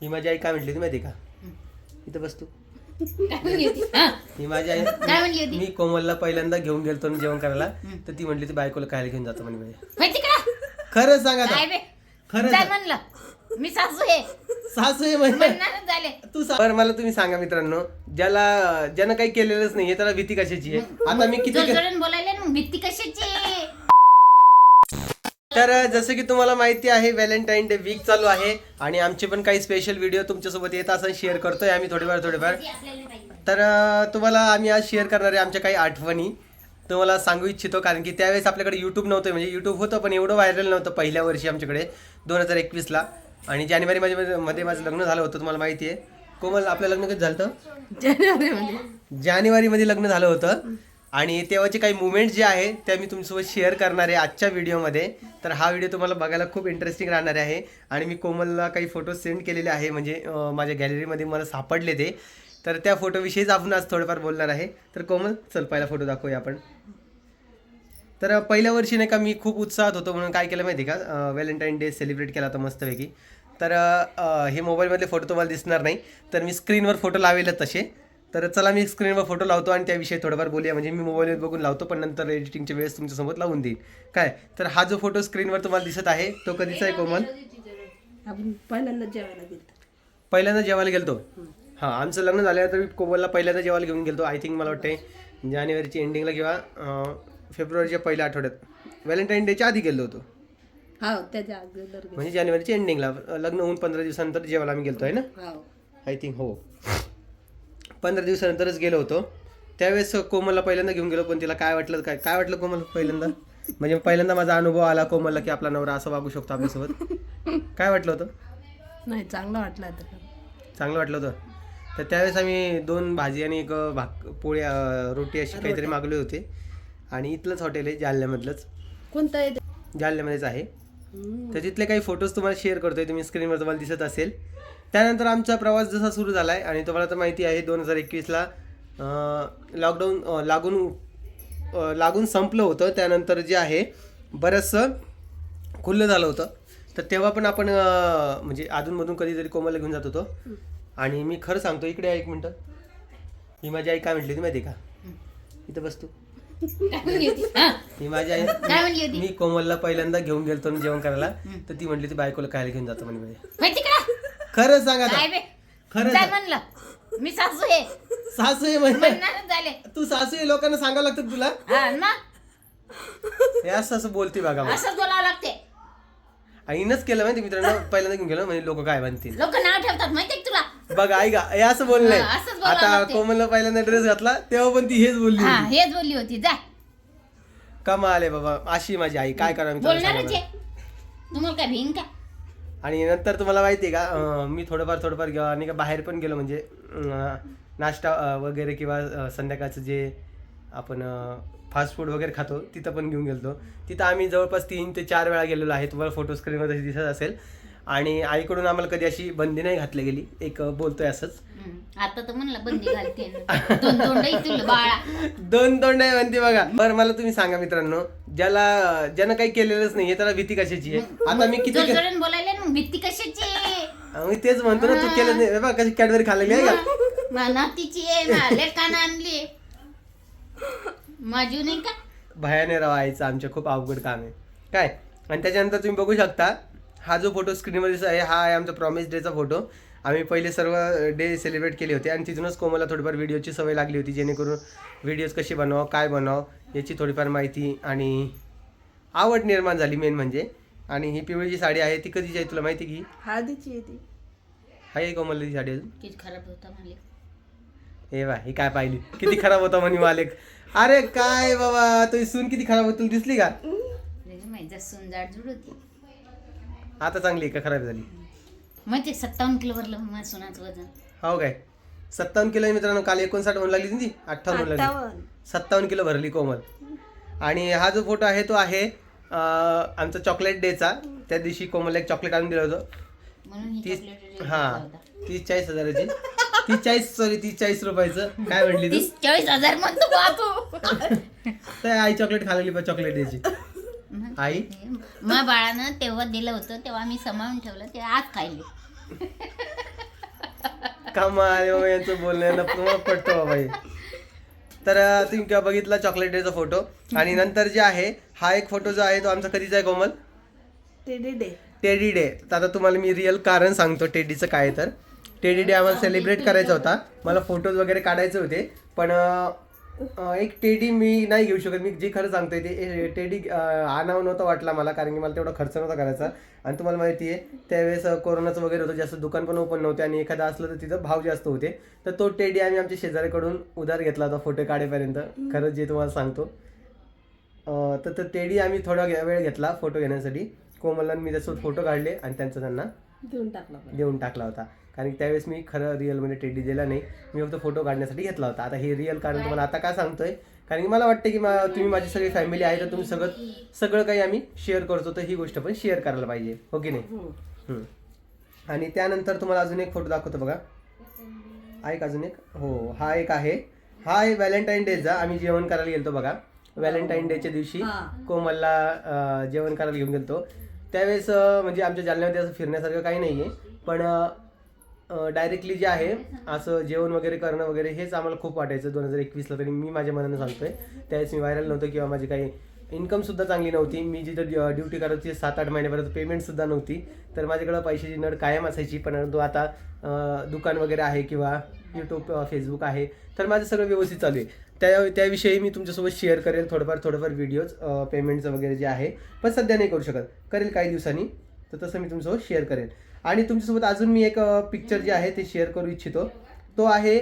ही माझी आई काय म्हटली होती माहिती का? इथं बस तू. हा, माझी आई काय म्हणली होती? मी कोमलला पहिल्यांदा घेऊन गेलतो ना जेवण करायला तर ती म्हटली ती बायकोला खायला घेऊन जातो म्हणे खरं सांगा आता. काय बे? खरं. म्हणलं. मी सासू आहे. सासू आहे म्हणजे झाले. तू सांग. बरं मला तुम्ही सांगा मित्रांनो ज्याला ज्यानं काही केलेलंच नाही त्याला भीती कशाची आहे? आता मी किती बोलायला ना मग भीती कशाची तर जसं की तुम्हाला माहिती आहे व्हॅलेंटाईन डे वीक चालू आहे आणि आमचे पण काही स्पेशल व्हिडिओ तुमच्यासोबत येत असं शेअर करतोय आम्ही थोडेफार थोडेफार. तर तुम्हाला आम्ही आज शेअर करणार आहे आमच्या काही आठवणी. तुम्हाला सांगू इच्छितो कारण की त्यावेळेस आपल्याकडे यूट्यूब नव्हतं म्हणजे यूट्यूब होतं पण एवढं व्हायरल नव्हतं पहिल्या वर्षी आमच्याकडे दोन हजार एकवीसला आणि जानेवारी मध्ये मध्ये माझं लग्न झालं होतं तुम्हाला माहिती आहे. कोमल आपलं लग्न कधी झालं होतं? जानेवारीमध्ये लग्न झालं होतं. आणि तेव्हाचे काही मुवमेंट्स जे आहे त्या मी तुमच्यासोबत शेअर करणार आहे आजच्या व्हिडिओमध्ये तर हा व्हिडिओ तुम्हाला बघायला खूप इंटरेस्टिंग राहणार आहे. आणि मी कोमलला काही फोटो सेंड केलेले आहे म्हणजे माझ्या गॅलरीमध्ये मला सापडले ते. तर त्या फोटोविषयीच आपण आज थोडंफार बोलणार आहे. तर कोमल चल पहिला फोटो दाखवूया आपण. तर पहिल्या वर्षी नाही का मी खूप उत्साहात होतो म्हणून काय केलं माहिती आहे का? व्हॅलेंटाईन डे सेलिब्रेट केला होता मस्तपैकी. तर हे मोबाईलमधले फोटो तुम्हाला दिसणार नाही. तर मी स्क्रीनवर फोटो लावेलच तसे. तर चला मी स्क्रीनवर फोटो लावतो आणि त्याविषयी थोडंफार बोलूया. म्हणजे मी मोबाईलवर बघून लावतो पण नंतर एडिटिंगच्या वेळेस तुमच्यासोबत लावून देईन. काय? तर हा जो फोटो स्क्रीनवर तुम्हाला दिसत आहे तो कधीचा आहे कोमल? आपण पहिल्यांदा जेवायला गेलो पहिल्यांदा जेवायला गेलतो? हां. आमचं लग्न झाल्यानंतर मी कोमलला पहिल्यांदा जेवायला घेऊन गेलतो. आय थिंक मला वाटते जानेवारीच्या एंडिंगला किंवा फेब्रुवारीच्या पहिल्या आठवड्यात. व्हॅलेंटाईन डेच्या आधी गेलो होतो. हा त्याच्या अगोदर गेलो म्हणजे जानेवारीच्या एंडिंगला लग्न होऊन पंधरा दिवसानंतर जेवायला आम्ही गेलतो आहे ना? हा. आय थिंक हो. पंधरा दिवसानंतरच गेलो होतो. त्यावेळेस कोमलला पहिल्यांदा घेऊन गेलो पण तिला काय वाटलं काय काय वाटलं कोमल पहिल्यांदा? म्हणजे पहिल्यांदा माझा अनुभव आला कोमलला की आपला नवरा असं वागू शकतो आपल्यासोबत. काय वाटलं होतं? नाही चांगलं वाटलं आता चांगलं वाटलं होतं. तर त्यावेळेस आम्ही दोन भाजी आणि एक भाक पोळी रोटी अशी काहीतरी मागले होते. आणि इथलंच हॉटेल आहे जालन्यामधलंच. कोणतं आहे? जालन्यामध्येच आहे. तिथले काही फोटोज तुम्हाला शेअर करतोय तुम्ही स्क्रीनवर तुम्हाला दिसत असेल. त्यानंतर आमचा प्रवास जसा सुरू झाला आहे आणि तुम्हाला तर माहिती आहे दोन हजार एकवीसला लॉकडाऊन लागून लागून संपलं होतं. त्यानंतर जे आहे बरंचसं खुल्लं झालं होतं. तर तेव्हा पण आपण म्हणजे अधूनमधून कधीतरी कोमलला घेऊन जात होतो. आणि मी खरं सांगतो इकडे एक मिनटं. ही माझी आई काय म्हटली होती माहिती का? इथं बस ही. माझी आई काय म्हणली होती? मी कोमलला पहिल्यांदा घेऊन गेलतो ना जेवण करायला. तर ती म्हटली ती बायकोला खायला घेऊन जातो म्हणे. माहिती का? खरं सांग आता. काय बे? खरं सांग. म्हणलं. मी सासू आहे. सासू आहे म्हणजे म्हणणारच झाले. तू सासू आहे लोकांना सांगावं लागतं तुला? हा ना. हे असं असं बोलते बघा मग. असंच बोलावं लागते. आईनंच केलं माहिती मित्रांनो? पहिल्यांदा घेऊन गेलो म्हणजे लोक काय म्हणतील? लोक नाव ठेवतात माहितीये का तुला? बघा आई का हे असं बोललंय हा, असंच बोलावं आता लागते. कोमलला पहिल्यांदा ड्रेस घातला तेव्हा पण ती हेच बोलली हा होती. हेच बोलली होती. जा. कमाल आहे बाबा अशी माझी आई. काय करा बोलणारच आहे. तुम्हाला काय भिंग का? आणि नंतर तुम्हाला माहिती आहे का अं, मी थोडंफार थोडंफार गे- आणि का बाहेर पण गेलो म्हणजे अं, नाश्ता अं, वगैरे किंवा अं, संध्याकाळचं जे आपण फास्ट फूड वगैरे खातो तिथं पण घेऊन गेलो तिथं आम्ही जवळपास तीन ते चार वेळा गेलेलो आहे. तुम्हाला फोटो स्क्रीनवर तशी दिसत असेल. आणि आईकडून आम्हाला कधी अशी बंदी नाही घातली गेली. एक बोलतोय असंच. हम्म, आता तर म्हणलं बंदी घालते. दोन दोन आहे म्हणते बघा. बरं मला तुम्ही सांगा मित्रांनो ज्याला ज्यानं काही केलेलंच नाही त्याला भीती कशाची आहे? आता मी किती बोलायला भीती कशाची मी तेच म्हणतो ना तू केलं नाही. बघ कशी कॅडबरी खाल्लेली आहे का? नातीची आणली. माझी नाही का? भयाने रवायचं आमचं खूप अवघड काम आहे. काय? आणि त्याच्यानंतर तुम्ही बघू शकता हा जो फोटो स्क्रीनवर दिसत आहे हा आहे आमचा प्रॉमिस डेचा फोटो आम्ही पहिले सर्व डे सेलिब्रेट केले होते. आणि तिथूनच कोमला थोडीफार व्हिडिओची सवय लागली होती जेणेकरून व्हिडिओज कसे बनव काय बनव याची थोडीफार माहिती आणि आवड निर्माण झाली मेन म्हणजे. आणि ही पिवळी जी साडी आहे ती कधीची आहे तुला माहिती की? हळदीची आहे ती. आहे कोमलची साडी अजून. किती खराब होता मला हे बा ही काय पाहिली? किती खराब होता म्हणे मालिक. अरे काय बाबा तुझी सून किती खराब होती तुला दिसली का? जाडजूड होती. आता चांगली आहे का खराब झाली? माहिती सत्तावन्न किलो भरलं माझ्या सोनाचं वजन. हो काय? सत्तावन्न किलो आहे मित्रांनो काल एकोणसाठ म्हणून लागली ती अठ्ठावन्न म्हणून लागली. सत्तावन्न. किलो भरली कोमल. आणि हा जो फोटो आहे तो आहे अं, आमचा चॉकलेट डेचा. त्या दिवशी कोमलला एक चॉकलेट आणून दिलं होतं. म्हणून ही तीस चॉकलेट हा तीस चाळीस हजाराची. तीस चाळीस सॉरी तीस चाळीस रुपयाचं. काय म्हणली तू? तीस चाळीस हजार म्हणतो बा तू. तर आई चॉकलेट खाल्ली बा चॉकलेट द्यायची. आई? मा. बाळानं तेव्हा दिलं होतं तेव्हा मी सांभाळून ठेवलं ते आज खायले. कमाल हो, यांचं बोलण्यानं पूर्ण पटतो बाबा हे. तर अं, तुम्ही केव्हा बघितला चॉकलेट डेचा फोटो आणि नंतर जे आहे हा एक फोटो जो आहे तो आमचा कधीचा आहे Komal? Teddy day teddy day तर आता तुम्हाला मी रिअल कारण सांगतो टेडीचं काय तर. टेडी डे आम्हाला सेलिब्रेट करायचा होता. मला फोटोज वगैरे काढायचे होते. पण एक टेडी मी नाही घेऊ शकत. मी जे खरं सांगतोय ते टेडी आणावं नव्हतं वाटला मला कारण की मला तेवढा खर्च नव्हता करायचा. आणि तुम्हाला माहिती आहे त्यावेळेस कोरोनाचं वगैरे होतं. जास्त दुकान पण ओपन नव्हते आणि एखादा असलं तर तिथं भाव जास्त होते. तर तो टेडी आम्ही आमच्या शेजाऱ्याकडून उधार घेतला होता फोटो काढेपर्यंत. खरंच जे तुम्हाला सांगतो. तर तर टेडी आम्ही थोडा वेळ घेतला फोटो घेण्यासाठी. कोमलला मी त्यासोबत फोटो काढले आणि त्यांचा त्यांना देऊन टाकला. देऊन टाकला होता. कारण की त्यावेळेस मी खरं रिअलमध्ये टेडी दिला नाही मी फक्त फोटो काढण्यासाठी घेतला होता. आता हे रिअल कारण तुम्हाला आता का सांगतोय? कारण की मला वाटतं की मा- तुम्ही माझी सगळी फॅमिली आहे तर तुम्ही सगळं सगळं काही आम्ही शेअर करतो तर ही गोष्ट पण शेअर करायला पाहिजे. हो की नाही. हम्म. आणि त्यानंतर तुम्हाला अजून एक फोटो दाखवतो बघा. ऐक अजून एक. हो हा एक आहे. हा आहे व्हॅलेंटाईन डेचा आम्ही जेवण करायला गेलतो बघा. व्हॅलेंटाईन डेच्या दिवशी कोमलला जेवण करायला घेऊन गेलतो. त्यावेळेस म्हणजे आमच्या जालन्यामध्ये असं फिरण्यासारखं काही नाही आहे पण डायरेक्टली जे आहे असं जेवण वगैरे करणं वगैरे हेच आम्हाला खूप वाटायचं दोन हजार एकवीसला. तरी मी माझ्या मनानं सांगतोय. त्यावेळेस मी व्हायरल नव्हतं किंवा माझी काही इन्कम सुद्धा चांगली नव्हती. मी जिथं ड्युटी करत होती सात आठ महिन्यापर्यंत पेमेंट सुद्धा नव्हती. तर माझ्याकडं पैशाची नड कायम असायची परंतु आता दुकान वगैरे आहे किंवा यूट्यूब फेसबुक आहे तर माझं सगळं व्यवस्थित चालू आहे. त्या त्याविषयी मी तुमच्यासोबत शेअर करेल थोडंफार थोडंफार व्हिडिओज पेमेंटचं वगैरे जे आहे. पण सध्या नाही करू शकत. करेल काही दिवसांनी. तर तसं मी तुमच्यासोबत शेअर करेल आणि तुमच्यासोबत अजून मी एक पिक्चर जे आहे ते शेअर करू इच्छितो. तो आहे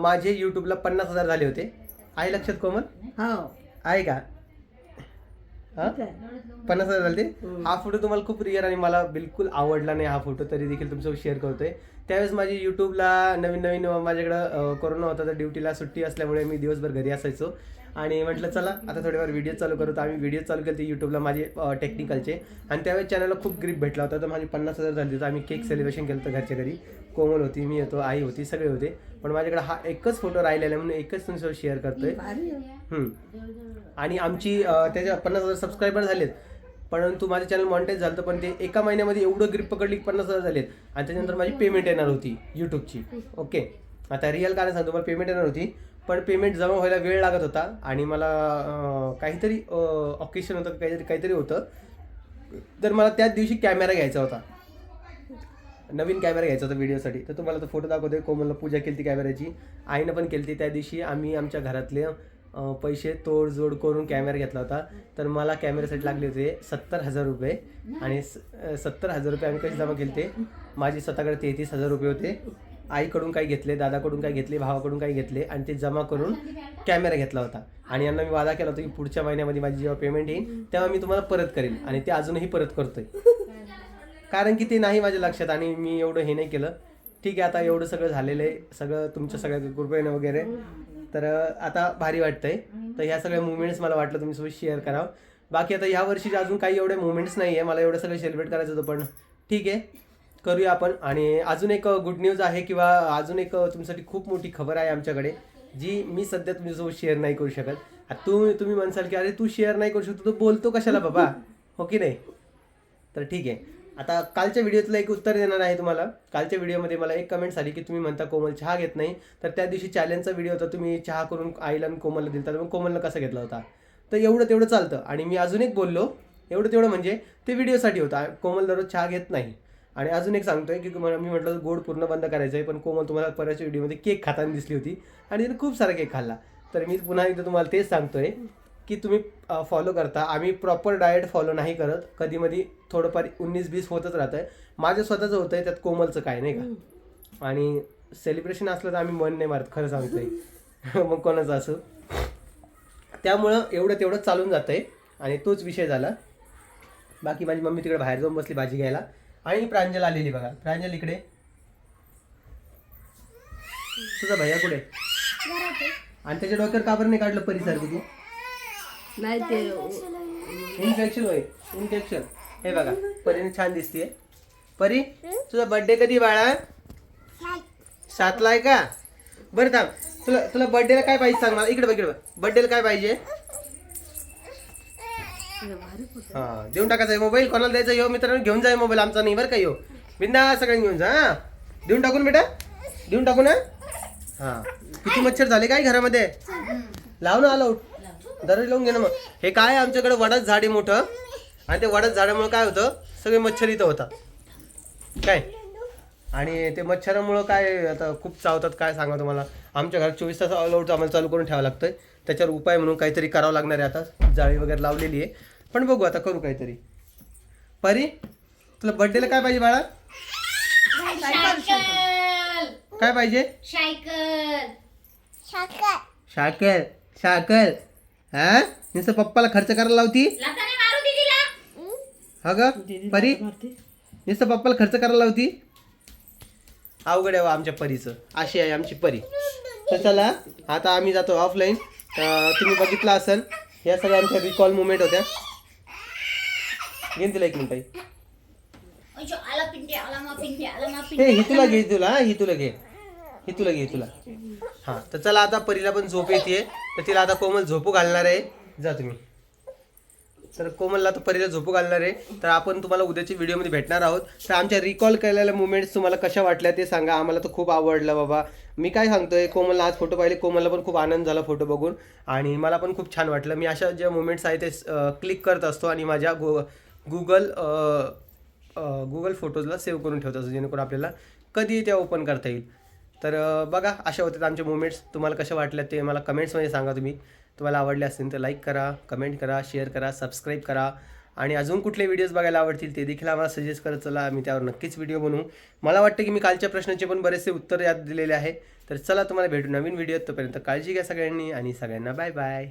माझे यूट्यूबला पन्नास हजार झाले होते. आहे लक्षात कोमल? हो. आहे का? हा. पन्नास हजार झाले हम्म. हा. फोटो तुम्हाला खूप रिअर आणि मला बिलकुल आवडला नाही हा फोटो तरी देखील तुमच्यासोबत शेअर करतोय. त्यावेळेस माझी युट्यूबला नवीन नवीन माझ्याकडं कोरोना होता तर ड्युटीला सुट्टी असल्यामुळे मी दिवसभर घरी असायचो. आणि म्हटलं चला आता थोडेफार व्हिडिओ चालू करू. तर आम्ही व्हिडिओ चालू केले युट्यूबला माझे टेक्निकलचे आणि त्यावेळेस चॅनलला खूप ग्रीप भेटला होता. तर माझे पन्नास हजार झाले होते. आम्ही केक सेलिब्रेशन केलं होतं घरच्या घरी. कोमल होती मी होतो आई होती सगळे होते. पण माझ्याकडे हा एकच फोटो राहिलेला आहे म्हणून एकच तुमच्यासोबत शेअर करतोय. आणि आमची त्याच्या पन्नास हजार सबस्क्रायबर झालेत. परंतु माझं चॅनल मॉनिटाईज झालं पण ते एका महिन्यामध्ये एवढं ग्रीप पकडली पन्नास हजार झालेत. आणि त्याच्यानंतर माझी पेमेंट येणार होती यूट्यूबची ओके आता रिअल कारण सांगतो मला पेमेंट येणार होती पण पेमेंट जमा व्हायला वेळ लागत होता आणि मला काहीतरी ऑकेशन होतं काहीतरी काहीतरी होतं. तर मला त्याच दिवशी कॅमेरा घ्यायचा होता. नवीन कॅमेरा घ्यायचा होता व्हिडिओसाठी तर तुम्हाला तो फोटो दाखवतोय. कोमलला पूजा केली ती कॅमेऱ्याची आईनं पण केली त्या दिवशी आम्ही आमच्या घरातले पैसे तोडजोड करून कॅमेरा घेतला होता. तर मला कॅमेऱ्यासाठी लागले होते सत्तर हजार रुपये. आणि सत्तर हजार रुपये आम्ही कसे जमा केले ते माझी स्वतःकडे तेहतीस हजार रुपये होते. आईकडून काही घेतले दादाकडून काही घेतले भावाकडून काही घेतले आणि ते जमा करून कॅमेरा घेतला होता. आणि यांना मी वादा केला होता की पुढच्या महिन्यामध्ये माझी जेव्हा पेमेंट येईल तेव्हा मी तुम्हाला परत करेन. आणि ते अजूनही परत करतोय. कारण की ते नाही माझ्या लक्षात आणि मी एवढं हे नाही केलं. ठीक आहे आता एवढं सगळं झालेलं आहे. सगळं तुमच्या सगळ्या कृपेनं वगैरे. तर आता भारी वाटतंय. तर ह्या सगळ्या मुवमेंट्स मला वाटलं तुमच्यासोबत शेअर करावं. बाकी आता ह्या वर्षी अजून काही एवढे मुवमेंट्स नाही आहे मला एवढं सगळं सेलिब्रेट करायचं होतं पण ठीक आहे. करूया आपण. आणि अजून एक गुड न्यूज आहे किंवा अजून एक तुमच्यासाठी खूप मोठी खबर आहे आमच्याकडे जी मी सध्या तुमच्यासोबत शेअर नाही करू शकत. तू तुम्ही म्हणसाल की अरे तू शेअर नाही करू शकतो. तू बोलतो कशाला बाबा? हो की नाही? तर ठीक आहे. आता कालच्या व्हिडिओतलं एक उत्तर देणार आहे तुम्हाला. कालच्या व्हिडिओमध्ये मला एक कमेंट आली की तुम्ही म्हणता कोमल चहा घेत नाही. तर त्या दिवशी चॅलेंजचा व्हिडिओ होता तुम्ही चहा करून आईला आणि कोमलला दिला तर मग कोमलला कसा घेतला होता? तर एवढं तेवढं चालतं. आणि मी अजून एक बोललो एवढं तेवढं म्हणजे ते व्हिडिओसाठी होता. कोमल दररोज चहा घेत नाही. आणि अजून एक सांगतोय की मला मी म्हटलं गोड पूर्ण बंद करायचं आहे पण कोमल तुम्हाला परवाच्या व्हिडिओमध्ये केक खाताना दिसली होती आणि तिने खूप सारा केक खाल्ला. तर मी पुन्हा एकदा तुम्हाला तेच सांगतोय. की तुम्ही फॉलो करता. आम्ही प्रॉपर डाएट फॉलो नाही करत. कधी मधी थोडंफार उन्नीस बीस होतच राहतं आहे माझं स्वतःचं होतं आहे त्यात कोमलचं काय नाही का? आणि सेलिब्रेशन असलं तर आम्ही मन नाही मारत खरं सांगतोय. मग कोणाचं असं. त्यामुळं एवढं तेवढं चालून जातं आहे आणि तोच विषय झाला. बाकी माझी मम्मी तिकडे बाहेर जाऊन बसली भाजी घ्यायला. आणि प्रांजल आलेली बघा. प्रांजल इकडे. तुझा भैया कुठे? आणि त्याच्या डोक्यावर का बरं नाही काढलं परिसर किती नाही ते इन्फेक्शन होय. इन्फेक्शन हे बघा परीने छान दिसतीये. परी तुझा बर्थडे कधी बाळा? सातला आहे का? बरं थांब. तुला तुला बर्थडेला काय पाहिजे सांग मला? इकडे बघ इकडे बघ. बर्थडेला काय पाहिजे? हा देऊन टाकायचा मोबाईल कोणाला द्यायचा? यो मित्रांनो घेऊन जाय मोबाईल आमचा नाही बरं का यो? बिंदा सगळ्यांनी घेऊन जा हा. देऊन टाकून बेटा. देऊन टाकू ना हा. किती मच्छर झाले काय घरामध्ये? लाव ना आलो दररोज लावून घे ना मग. हे काय आहे? आमच्याकडे वडाच झाड आहे मोठं. आणि ते वडाच झाडामुळे काय होतं? सगळे मच्छर इथं होतात. काय? आणि ते मच्छरामुळं काय आता खूप चावतात काय सांगा तुम्हाला? आमच्या घरात चोवीस तास ऑल आउट आम्हाला चालू करून ठेवावं लागतंय. त्याच्यावर उपाय म्हणून काहीतरी करावं लागणार आहे आता. जाळी वगैरे लावलेली आहे. पण बघू आता करू काहीतरी. परी तुला बर्थडेला काय पाहिजे बाळा? काय पाहिजे? सायकल. सायकल सायकल हा? नुसतं पप्पाला खर्च करायला लावती? हा ग परी? नुसतं पप्पाला खर्च करायला लावती? अवघड आहे बा आमच्या परीचं. अशी आहे आमची परी. तर चला आता आम्ही जातो ऑफलाईन तुम्ही बघितलं असेल या सगळ्या आमच्या रिकॉल मुवमेंट होत्या. घेईन तुला एक मिनिट आई. हे ही तुला घे तुला हा, ही तुला घे. ही तुला घे तुला. हा तर चला आता परीला पण झोप येते तर तिला आता कोमल झोपू घालणार आहे. जा तुम्ही. तर कोमलला तर परीला झोपू घालणार आहे. तर आपण तुम्हाला उद्याच्या व्हिडिओमध्ये भेटणार आहोत. तर आमच्या रिकॉल केलेल्या मुवमेंट्स तुम्हाला कशा वाटल्या ते सांगा. आम्हाला तर खूप आवडलं बाबा. मी काय सांगतोय कोमलला आज फोटो पाहिले कोमलला पण खूप आनंद झाला फोटो बघून. आणि मला पण खूप छान वाटलं. मी अशा ज्या मुवमेंट्स आहेत ते क्लिक करत असतो आणि माझ्या गो गुगल गुगल फोटोजला सेव्ह करून ठेवत असतो जेणेकरून आपल्याला कधी त्या ओपन करता येईल. तर बघा अशा होत्या आमच्या मुवमेंट्स तुम्हाला कशा वाटल्या ते मला कमेंट्समध्ये सांगा तुम्ही. तुम्हाला आवडले असतील तर लाईक करा कमेंट करा शेअर करा सबस्क्राईब करा. आणि अजून कुठले व्हिडिओज बघायला आवडतील ते देखील आम्हाला सजेस्ट करत चला. आम्ही त्यावर नक्कीच व्हिडिओ बनवू. मला वाटतं की मी कालच्या प्रश्नाचे पण बरेचसे उत्तर यात दिलेले आहे. तर चला तुम्हाला भेटू नवीन व्हिडिओ तोपर्यंत काळजी घ्या सगळ्यांनी. आणि सगळ्यांना बाय बाय